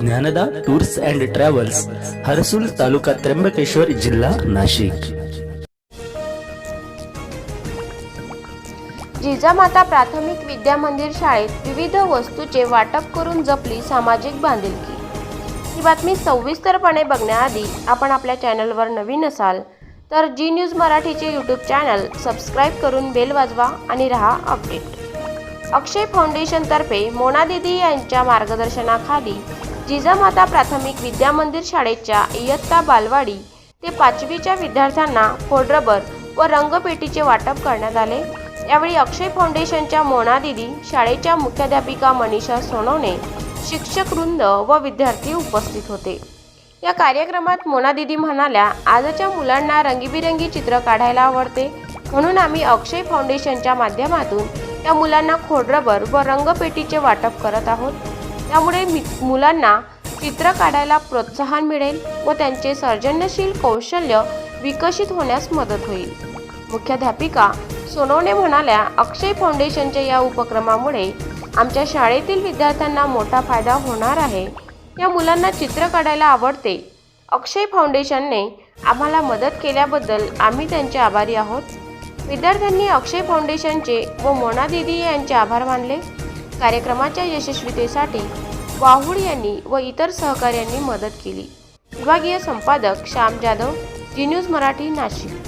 Dnyanada tours and travels Harsul taluka Trimbakeshwar जिल्हा नाशिक. जिजामाता प्राथमिक विद्या मंदिर शाळेत विविध वस्तूचे वाटप करून जपली सामाजिक बांधिलकी. ही बातमी सविस्तरपणे बघण्याआधी आपण आपल्या चॅनलवर नवीन असाल तर जी न्यूज मराठीचे यूट्यूब चॅनल सबस्क्राईब करून बेल वाजवा आणि रहा अपडेट. अक्षय फाउंडेशनतर्फे मोना दिदी यांच्या मार्गदर्शनाखाली जिजामाता प्राथमिक विद्या मंदिर शाळेच्या इयत्ता बालवाडी ते पाचवीच्या विद्यार्थ्यांना खोडरबर व रंगपेटीचे वाटप करण्यात आले. यावेळी अक्षय फाउंडेशनच्या मोना दिदी शाळेच्या मुख्याध्यापिका मनीषा सोनवणे शिक्षक वृंद व विद्यार्थी उपस्थित होते. या कार्यक्रमात मोना दिदी म्हणाल्या आजच्या मुलांना रंगीबिरंगी चित्र काढायला आवडते. म्हणून आम्ही अक्षय फाउंडेशनच्या माध्यमातून या मुलांना खोडरबर व रंगपेटीचे वाटप करत आहोत. त्यामुळे मि- मुलांना चित्र काढायला प्रोत्साहन मिळेल व त्यांचे सर्जनशील कौशल्य विकसित होण्यास मदत होईल. मुख्याध्यापिका सोनवणे म्हणाल्या अक्षय फाउंडेशनच्या या उपक्रमामुळे आमच्या शाळेतील विद्यार्थ्यांना मोठा फायदा होणार आहे. या मुलांना चित्र काढायला आवडते. अक्षय फाउंडेशनने आम्हाला मदत केल्याबद्दल आम्ही त्यांचे आभारी आहोत. विद्यार्थ्यांनी अक्षय फाउंडेशनचे व मोना दिदी यांचे आभार मानले. कार्यक्रमाच्या यशस्वीतेसाठी वाहुळ यांनी व इतर सहकाऱ्यांनी मदत केली. विभागीय संपादक श्याम जाधव जी न्यूज मराठी नाशिक.